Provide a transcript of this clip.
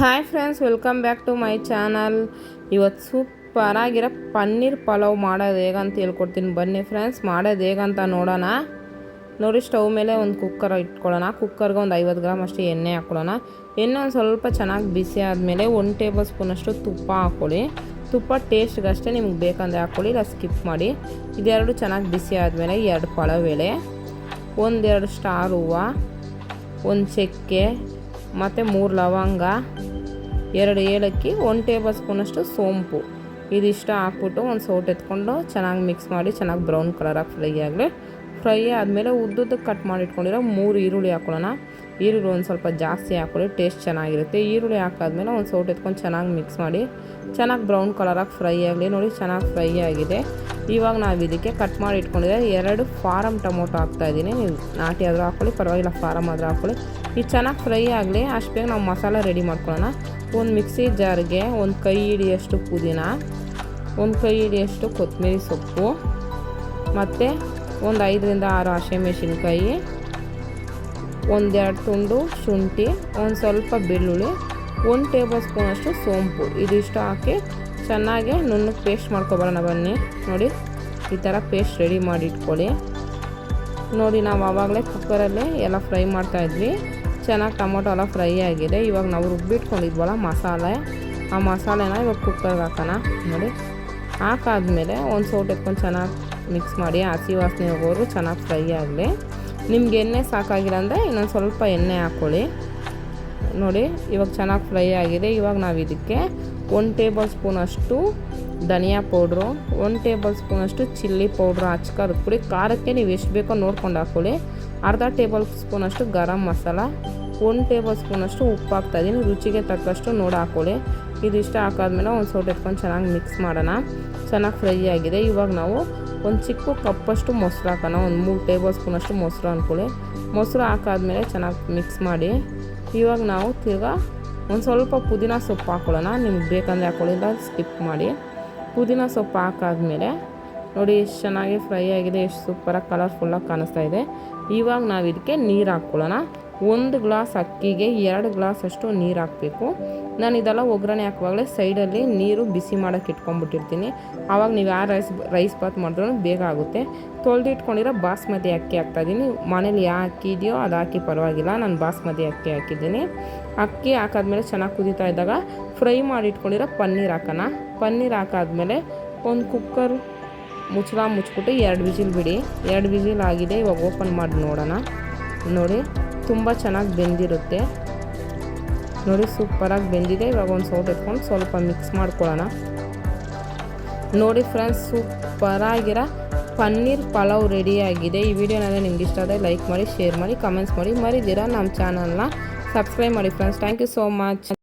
Hi friends welcome back to my channel ಇವತ್ತು ಸೂಪರಾಗಿರೋ ಪನ್ನೀರ್ ಪಲಾವ್ ಮಾಡೋದು ಹೇಗಂತ ಹೇಳ್ಕೊಡ್ತೀನಿ. ಬನ್ನಿ ಫ್ರೆಂಡ್ಸ್ ಮಾಡೋದು ಹೇಗಂತ ನೋಡೋಣ. ನೋಡಿ ಸ್ಟವ್ ಮೇಲೆ ಒಂದು ಕುಕ್ಕರ್ ಇಟ್ಕೊಳ್ಳೋಣ. ಕುಕ್ಕರ್ಗೆ ಒಂದು ಐವತ್ತು ಗ್ರಾಮ್ ಅಷ್ಟು ಎಣ್ಣೆ ಹಾಕ್ಕೊಳ್ಳೋಣ ಎಣ್ಣೆ ಒಂದು ಸ್ವಲ್ಪ ಚೆನ್ನಾಗಿ ಬಿಸಿ ಆದಮೇಲೆ ಒಂದು ಟೇಬಲ್ ಸ್ಪೂನಷ್ಟು ತುಪ್ಪ ಹಾಕ್ಕೊಳ್ಳಿ ತುಪ್ಪ ಟೇಸ್ಟ್ಗಷ್ಟೇ ನಿಮ್ಗೆ ಬೇಕಂದರೆ ಹಾಕ್ಕೊಳ್ಳಿ ಇಲ್ಲ ಸ್ಕಿಪ್ ಮಾಡಿ. ಇದೆರಡು ಚೆನ್ನಾಗಿ ಬಿಸಿ ಆದಮೇಲೆ ಎರಡು ಪಳವ್ ಎಲೆ, ಒಂದೆರಡು ಸ್ಟಾರ್ ಹೂವು, ಒಂದು ಚಕ್ಕೆ, ಮತ್ತು ಮೂರು ಲವಂಗ ಎರಡು ಏಲಕ್ಕಿ, ಒಂದು ಟೇಬಲ್ ಸ್ಪೂನಷ್ಟು ಸೋಂಪು. ಇದಿಷ್ಟು ಹಾಕ್ಬಿಟ್ಟು ಒಂದು ಸೌಟ್ ಎತ್ಕೊಂಡು ಚೆನ್ನಾಗಿ ಮಿಕ್ಸ್ ಮಾಡಿ, ಚೆನ್ನಾಗಿ ಬ್ರೌನ್ ಕಲರಾಗಿ ಫ್ರೈ ಆಗಲಿ. ಫ್ರೈ ಆದಮೇಲೆ ಉದ್ದುದ್ದಕ್ಕೆ ಕಟ್ ಮಾಡಿ ಇಟ್ಕೊಂಡಿರೋ ಮೂರು ಈರುಳ್ಳಿ ಹಾಕೊಳ್ಳೋಣ. ಈರುಳ್ಳಿ ಒಂದು ಸ್ವಲ್ಪ ಜಾಸ್ತಿ ಹಾಕೊಳ್ಳಿ ಟೇಸ್ಟ್ ಚೆನ್ನಾಗಿರುತ್ತೆ. ಈರುಳ್ಳಿ ಹಾಕಾದ್ಮೇಲೆ ಒಂದು ಸೌಟ್ ಎತ್ಕೊಂಡು ಚೆನ್ನಾಗಿ ಮಿಕ್ಸ್ ಮಾಡಿ, ಚೆನ್ನಾಗಿ ಬ್ರೌನ್ ಕಲರಾಗಿ ಫ್ರೈ ಆಗಲಿ. ನೋಡಿ ಚೆನ್ನಾಗಿ ಫ್ರೈ ಆಗಿದೆ. ಇವಾಗ ನಾವು ಇದಕ್ಕೆ ಕಟ್ ಮಾಡಿ ಇಟ್ಕೊಂಡಿದ್ದೆ ಎರಡು ಫಾರಮ್ ಟೊಮೊಟೊ ಹಾಕ್ತಾಯಿದ್ದೀನಿ ನೀವು ನಾಟಿ ಆದರೂ ಹಾಕ್ಕೊಳ್ಳಿ ಪರವಾಗಿಲ್ಲ ಫಾರಮ್ ಆದರೂ ಹಾಕ್ಕೊಳ್ಳಿ ಇದು ಚೆನ್ನಾಗಿ ಫ್ರೈ ಆಗಲಿ, ಅಷ್ಟು ಬೇಗ ನಾವು ಮಸಾಲ ರೆಡಿ ಮಾಡ್ಕೊಳ್ಳೋಣ. ಒಂದು ಮಿಕ್ಸಿ ಜಾರ್ಗೆ ಒಂದು ಕೈ ಹಿಡಿಯಷ್ಟು ಪುದೀನ, ಒಂದು ಕೈ ಹಿಡಿಯಷ್ಟು ಕೊತ್ತಂಬರಿ ಸೊಪ್ಪು, ಮತ್ತು ಒಂದು ಐದರಿಂದ ಆರು ಹಸಿಮೆಣಸಿನ್ಕಾಯಿ, ಒಂದೆರಡು ತುಂಡು ಶುಂಠಿ, ಒಂದು ಸ್ವಲ್ಪ ಬೆಳ್ಳುಳ್ಳಿ, ಒಂದು ಟೇಬಲ್ ಸ್ಪೂನಷ್ಟು ಸೋಂಪು. ಇದಿಷ್ಟು ಹಾಕಿ ಚೆನ್ನಾಗಿ ನುಣ್ಣಗೆ ಪೇಸ್ಟ್ ಮಾಡ್ಕೊಬರೋಣ ಬನ್ನಿ. ನೋಡಿ, ಈ ಥರ ಪೇಸ್ಟ್ ರೆಡಿ ಮಾಡಿ ಇಟ್ಕೊಳ್ಳಿ ನೋಡಿ, ನಾವು ಆವಾಗಲೇ ಕುಕ್ಕರಲ್ಲಿ ಎಲ್ಲ ಫ್ರೈ ಮಾಡ್ತಾಯಿದ್ವಿ ಚೆನ್ನಾಗಿ ಟೊಮೊಟೊ ಎಲ್ಲ ಫ್ರೈ ಆಗಿದೆ. ಇವಾಗ ನಾವು ರುಬ್ಬಿಟ್ಕೊಂಡಿದ್ವಲ್ಲ ಮಸಾಲೆ. ಆ ಮಸಾಲೆನ ಇವಾಗ ಕುಕ್ಕರ್ಗೆ ಹಾಕೋಣ. ನೋಡಿ. ಹಾಕಾದ್ಮೇಲೆ ಒಂದು ಸೌಟ್ ಎತ್ಕೊಂಡು ಚೆನ್ನಾಗಿ ಮಿಕ್ಸ್ ಮಾಡಿ ಹಸಿ ವಾಸನೆ ಹೋಗೋರು ಚೆನ್ನಾಗಿ ಫ್ರೈ ಆಗಲಿ. ನಿಮ್ಗೆ ಎಣ್ಣೆ ಸಾಕಾಗಿಲ್ಲ ಅಂದರೆ ಇನ್ನೊಂದು ಸ್ವಲ್ಪ ಎಣ್ಣೆ ಹಾಕ್ಕೊಳ್ಳಿ ನೋಡಿ, ಇವಾಗ ಚೆನ್ನಾಗಿ ಫ್ರೈ ಆಗಿದೆ. ಇವಾಗ ನಾವು ಇದಕ್ಕೆ ಒಂದು ಟೇಬಲ್ ಸ್ಪೂನಷ್ಟು ಧನಿಯಾ ಪೌಡ್ರು ಒನ್ ಟೇಬಲ್ ಸ್ಪೂನಷ್ಟು ಚಿಲ್ಲಿ ಪೌಡ್ರು ಹಚ್ಕೊಂಡು ಪುಡಿ ಖಾರಕ್ಕೆ ನೀವು ಎಷ್ಟು ಬೇಕೋ ನೋಡ್ಕೊಂಡು ಹಾಕ್ಕೊಳ್ಳಿ ಅರ್ಧ ಟೇಬಲ್ ಸ್ಪೂನಷ್ಟು ಗರಂ ಮಸಾಲ, ಒಂದು ಟೇಬಲ್ ಸ್ಪೂನಷ್ಟು ಉಪ್ಪು ಹಾಕ್ತಾಯಿದ್ದೀನಿ ರುಚಿಗೆ ತಕ್ಕಷ್ಟು ನೋಡಿ ಹಾಕ್ಕೊಳ್ಳಿ ಇಷ್ಟ ಹಾಕಾದ್ಮೇಲೆ ಒಂದು ಸೌಟ್ ಎತ್ಕೊಂಡು ಚೆನ್ನಾಗಿ ಮಿಕ್ಸ್ ಮಾಡೋಣ. ಚೆನ್ನಾಗಿ ಫ್ರೈ ಆಗಿದೆ. ಇವಾಗ ನಾವು ಒಂದು ಚಿಕ್ಕ ಕಪ್ಪಷ್ಟು ಮೊಸರು ಹಾಕೋಣ. ಒಂದು ಮೂರು ಟೇಬಲ್ ಸ್ಪೂನಷ್ಟು ಮೊಸರು ಅಂದ್ಕೊಳ್ಳಿ ಮೊಸರು ಹಾಕಾದ್ಮೇಲೆ ಚೆನ್ನಾಗಿ ಮಿಕ್ಸ್ ಮಾಡಿ. ಇವಾಗ ನಾವು ತಿರ್ಗಾ ಒಂದು ಸ್ವಲ್ಪ ಪುದೀನ ಸೊಪ್ಪು ಹಾಕೊಳ್ಳೋಣ. ನಿಮ್ಗೆ ಬೇಕಂದರೆ ಹಾಕೊಳ್ಳಿಲ್ಲ ಸ್ಕಿಪ್ ಮಾಡಿ. ಪುದೀನ ಸೊಪ್ಪು ಹಾಕಾದ್ಮೇಲೆ ನೋಡಿ ಎಷ್ಟು ಚೆನ್ನಾಗಿ ಫ್ರೈ ಆಗಿದೆ, ಎಷ್ಟು ಸೂಪರಾಗಿ ಕಲರ್ಫುಲ್ಲಾಗಿ ಕಾಣಿಸ್ತಾ ಇದೆ. ಇವಾಗ ನಾವು ಇದಕ್ಕೆ ನೀರು ಹಾಕ್ಕೊಳ್ಳೋಣ. ಒಂದು ಗ್ಲಾಸ್ ಅಕ್ಕಿಗೆ ಎರಡು ಗ್ಲಾಸ್ ಅಷ್ಟು ನೀರು ಹಾಕಬೇಕು. ನಾನು ಇದೆಲ್ಲ ಒಗ್ಗರಣೆ ಹಾಕುವಾಗಲೇ ಸೈಡಲ್ಲಿ ನೀರು ಬಿಸಿ ಮಾಡೋಕೆ ಇಟ್ಕೊಂಡ್ಬಿಟ್ಟಿರ್ತೀನಿ. ಆವಾಗ ನೀವು ಯಾವ ರೈಸ್ ರೈಸ್ ಬಾತ್ ಮಾಡಿದ್ರೂ ಬೇಗ ಆಗುತ್ತೆ. ತೊಳೆದಿಟ್ಕೊಂಡಿರೋ ಬಾಸ್ಮತಿ ಅಕ್ಕಿ ಹಾಕ್ತಾಯಿದ್ದೀನಿ ಮನೇಲಿ ಯಾವ ಅಕ್ಕಿ ಇದೆಯೋ ಅದು ಹಾಕಿ ಪರವಾಗಿಲ್ಲ. ನಾನು ಬಾಸ್ಮತಿ ಅಕ್ಕಿ ಹಾಕಿದ್ದೀನಿ. ಅಕ್ಕಿ ಹಾಕಾದ್ಮೇಲೆ ಚೆನ್ನಾಗಿ ಕುದೀತಾ ಇದ್ದಾಗ ಫ್ರೈ ಮಾಡಿ ಇಟ್ಕೊಂಡಿರೋ ಪನ್ನೀರ್ ಹಾಕೋಣ. ಪನ್ನೀರ್ ಹಾಕಾದ್ಮೇಲೆ ಒಂದು ಕುಕ್ಕರ್ ಮುಚ್ಚಳ ಮುಚ್ಬಿಟ್ಟು ಎರಡು ವಿಜಿಲ್ ಬಿಡಿ. ಎರಡು ವಿಜಿಲ್ ಆಗಿದೆ. ಇವಾಗ ಓಪನ್ ಮಾಡಿ ನೋಡೋಣ. ನೋಡಿ. ತುಂಬ ಚೆನ್ನಾಗಿ ಬೆಂದಿರುತ್ತೆ. ನೋಡಿ, ಸೂಪರಾಗಿ ಬೆಂದಿದೆ. ಇವಾಗ ಒಂದು ಸೌಟ್ ಎತ್ಕೊಂಡು ಸ್ವಲ್ಪ ಮಿಕ್ಸ್ ಮಾಡ್ಕೊಳ್ಳೋಣ. ನೋಡಿ ಫ್ರೆಂಡ್ಸ್ ಸೂಪರಾಗಿರೋ ಪನ್ನೀರ್ ಪಲಾವ್ ರೆಡಿಯಾಗಿದೆ ಈ ವಿಡಿಯೋನಾದ್ರೆ ನಿಮ್ಗೆ ಇಷ್ಟ ಆದರೆ ಲೈಕ್ ಮಾಡಿ ಶೇರ್ ಮಾಡಿ ಕಮೆಂಟ್ಸ್ ಮಾಡಿ. ಮರಿದಿರ ನಮ್ಮ ಚಾನಲ್ನ ಸಬ್ಸ್ಕ್ರೈಬ್ ಮಾಡಿ friends thank you so much